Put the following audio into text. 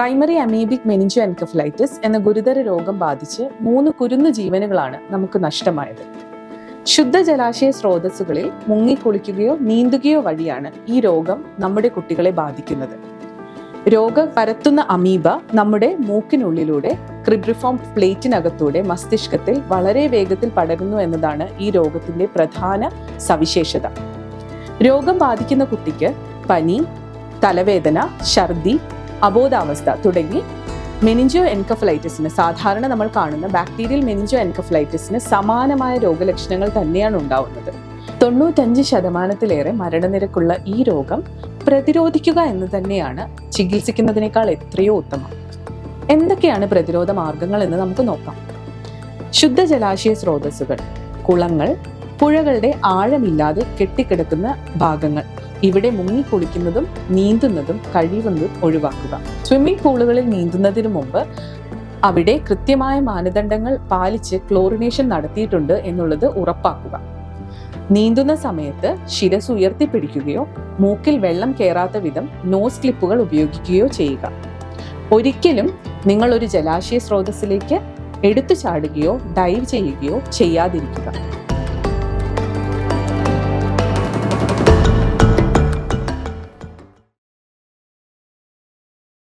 Primary amoebic meningo encephalitis എന്ന ഗുരുതര രോഗം ബാധിച്ച് മൂന്ന് കുരുന്നു ജീവനുകളാണ് നമുക്ക് നഷ്ടമായത്. ശുദ്ധ ജലാശയ സ്രോതസ്സുകളിൽ മുങ്ങിക്കുളിക്കുകയോ നീന്തുകയോ വഴിയാണ് ഈ രോഗം നമ്മുടെ കുട്ടികളെ ബാധിക്കുന്നത്. രോഗം പരത്തുന്ന അമീബ നമ്മുടെ മൂക്കിനുള്ളിലൂടെ ക്രിബ്രിഫോം പ്ലേറ്റിനകത്തൂടെ മസ്തിഷ്കത്തിൽ വളരെ വേഗത്തിൽ പടരുന്നു എന്നതാണ് ഈ രോഗത്തിന്റെ പ്രധാന സവിശേഷത. രോഗം ബാധിക്കുന്ന കുട്ടിക്ക് പനി തലവേദന ഛർദി അബോധാവസ്ഥ തുടങ്ങി മെനിഞ്ചോ എൻകഫലൈറ്റിസിന് സാധാരണ നമ്മൾ കാണുന്ന ബാക്ടീരിയൽ മെനിഞ്ചോ എൻകഫലൈറ്റിസിന് സമാനമായ രോഗലക്ഷണങ്ങൾ തന്നെയാണ് ഉണ്ടാവുന്നത്. തൊണ്ണൂറ്റഞ്ച് ശതമാനത്തിലേറെ മരണനിരക്കുള്ള ഈ രോഗം പ്രതിരോധിക്കുക എന്ന് തന്നെയാണ് ചികിത്സിക്കുന്നതിനേക്കാൾ എത്രയോ ഉത്തമം. എന്തൊക്കെയാണ് പ്രതിരോധ മാർഗങ്ങൾ എന്ന് നമുക്ക് നോക്കാം. ശുദ്ധ ജലാശയ സ്രോതസ്സുകൾ കുളങ്ങൾ പുഴകളുടെ ആഴമില്ലാതെ കെട്ടിക്കിടക്കുന്ന ഭാഗങ്ങൾ ഇവിടെ മുങ്ങി കുളിക്കുന്നതും നീന്തുന്നതും കഴിയുന്നതും ഒഴിവാക്കുക. സ്വിമ്മിംഗ് പൂളുകളിൽ നീന്തുന്നതിന് മുമ്പ് അവിടെ കൃത്യമായ മാനദണ്ഡങ്ങൾ പാലിച്ച് ക്ലോറിനേഷൻ നടത്തിയിട്ടുണ്ട് എന്നുള്ളത് ഉറപ്പാക്കുക. നീന്തുന്ന സമയത്ത് ശിരസ് ഉയർത്തിപ്പിടിക്കുകയോ മൂക്കിൽ വെള്ളം കയറാത്ത വിധം നോസ് ക്ലിപ്പുകൾ ഉപയോഗിക്കുകയോ ചെയ്യുക. ഒരിക്കലും നിങ്ങൾ ഒരു ജലാശയ സ്രോതസ്സിലേക്ക് എടുത്തു ചാടുകയോ ഡൈവ് ചെയ്യുകയോ ചെയ്യാതിരിക്കുക.